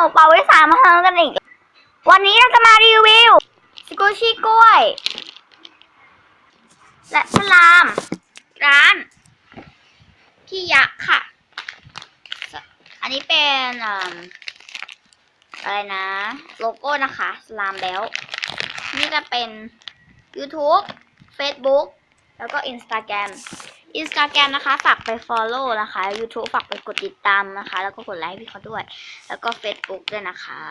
วเป่าวิสามาเฮิงกันอีก วันนี้เราจะมารีวิวสกูชี่กล้วย และสลาม ร้านพี่ยักษ์ค่ะ อันนี้เป็นอะไรนะ โลโก้นะคะสลามแบลนี่จะเป็น YouTube Facebook แล้วก็ Instagram Instagram นะคะ ฝากไป follow นะคะ YouTube ฝากไปกดติดตามนะคะ แล้วก็กดไลค์ให้พี่เขาด้วย แล้วก็ Facebook ด้วยนะคะ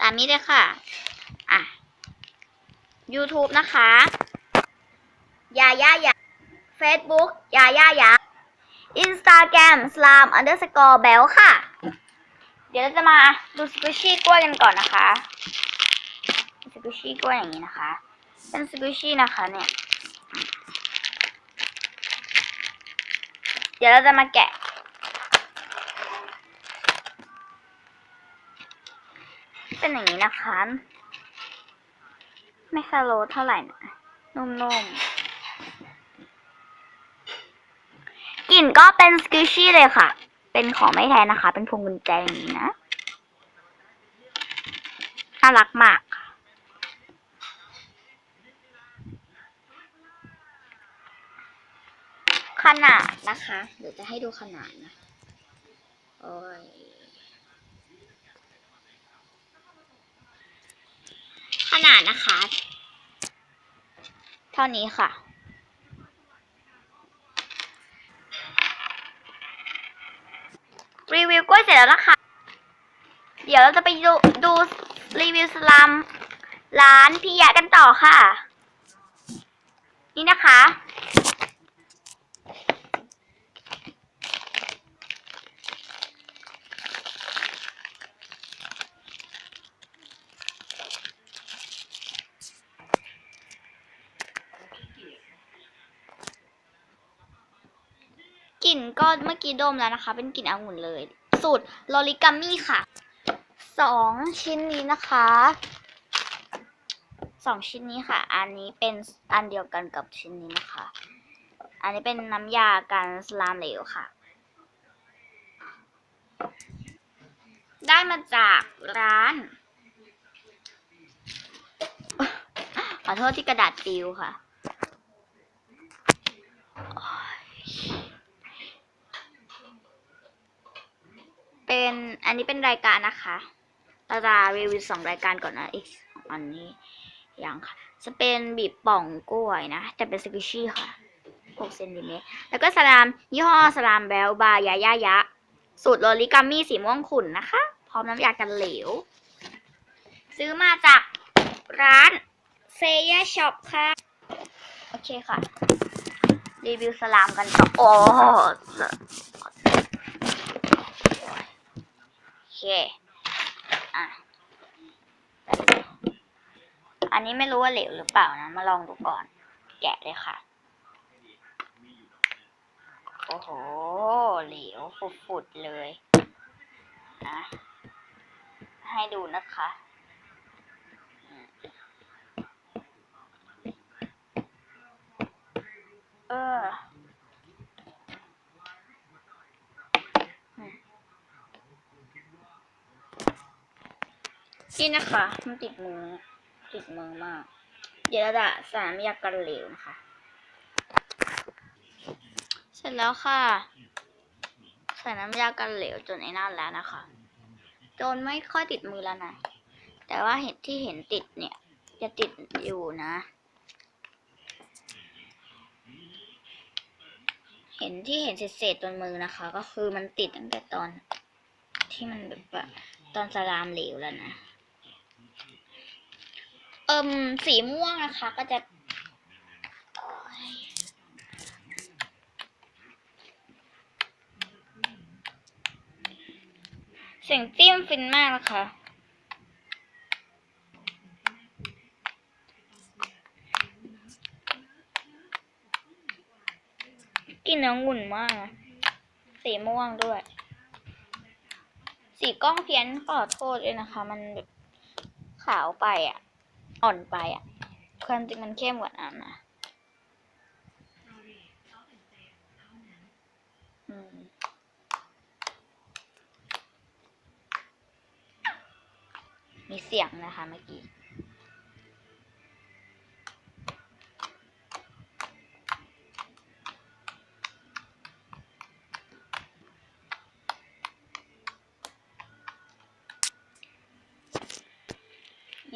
ตามนี้เลยค่ะ อะ YouTube นะคะยาย่ายา Facebook ยาย่ายา Instagram slam underscore bell ค่ะ เดี๋ยวเราจะมาดูสกูชี่กล้วยกันก่อนนะคะ สกูชี่กล้วยอย่างนี้นะคะ เป็นสกูชี่นะคะเนี่ย เดี๋ยวเราจะมาแกะ เป็นอย่างนี้นะคะ ไม่สโลเท่าไหร่นะ นุ่มๆ กลิ่นก็เป็นสกิชชี่เลยค่ะ เป็นของไม่แท้นะคะ เป็นพวงกุญแจอย่างนี้นะ น่ารักมาก ขนาดนะคะ เดี๋ยวจะให้ดูขนาดนะ โอ้ย ขนาดนะคะ เท่านี้ค่ะ รีวิวกล้วยเสร็จแล้วนะคะ เดี๋ยวเราจะไปดูดูรีวิวสลัมร้านพี่ยะกันต่อค่ะ นี่นะคะ ก็เมื่อกี้ดมแล้วนะคะ เป็นกลิ่นองุ่นเลย สูตรลอริกามี่ค่ะสองชิ้นนี้นะคะสองชิ้นนี้ค่ะ อันนี้เป็นอันเดียวกันกับชิ้นนี้นะคะ อันนี้เป็นน้ำยากันสลามเหลวค่ะ ได้มาจากร้าน ขอโทษที่กระดาษปิวค่ะ เป็นอันนี้เป็นรายการนะคะเราจะรีวิวสองรายการก่อนนะอีกอันนี้ยังค่ะ จะเป็นบีบป่องกล้วยนะแต่เป็นสกิชี่ค่ะ6เซนติเมตร แล้วก็สลามยี่ห้อสลามแบลบายายายะ สูตรโรลิกามี่สีม่วงขุ่นนะคะ พร้อมน้ำยากันเหลว ซื้อมาจากร้านเซยช็อปค่ะ โอเคค่ะ รีวิวสลามกันต่อโอ้ โอเคอะ อันนี้ไม่รู้ว่าเหลวหรือเปล่านะ มาลองดูก่อน แกะเลยค่ะ โอ้โห เหลวฝุดๆเลยนะให้ดูนะคะเออ นี่นะคะ มันติดมือ ติดมือมาก เดี๋ยวเราจะใส่น้ำยากันเหลวนะคะ เสร็จแล้วค่ะ ใส่น้ำยากันเหลวจนไอ้นั่นแล้วนะคะ จนไม่ค่อยติดมือแล้วนะ แต่ว่าเห็นที่เห็นติดเนี่ย จะติดอยู่นะ เห็นที่เห็นเศษๆตนมือนะคะ ก็คือมันติดตั้งแต่ตอนที่มันแบบว่าตอนสลามเหลวแล้วนะ เอิมสีม่วงนะคะ ก็จะเสียงจิ้มฟินมากนะคะกลิ่นองุ่นมากนะสีม่วงด้วย สีกล้องเพี้ยนขอโทษด้วยนะคะ มันแบบขาวไปอะ อ่อนไปอะ ความจริงมันเข้มกว่านั้นนะอืมมีเสียงนะคะเมื่อกี้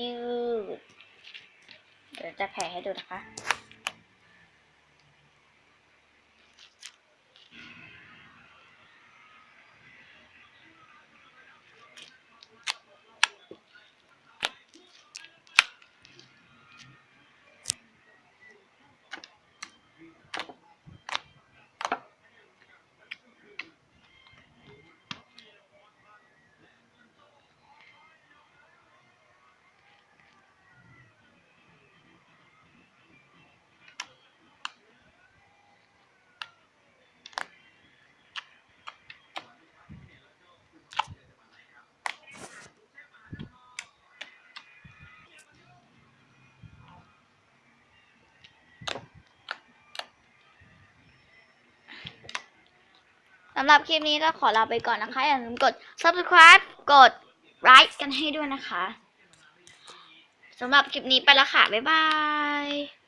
ยืด เดี๋ยวจะแผ่ให้ดูนะคะำหรับคลิปนี้ก็ขอลาไปก่อนนะคะ อย่าลืมกด subscribe กด like กันให้ด้วยนะคะสำหรับคลิปนี้ไปและค่ะ บ๊ายบาย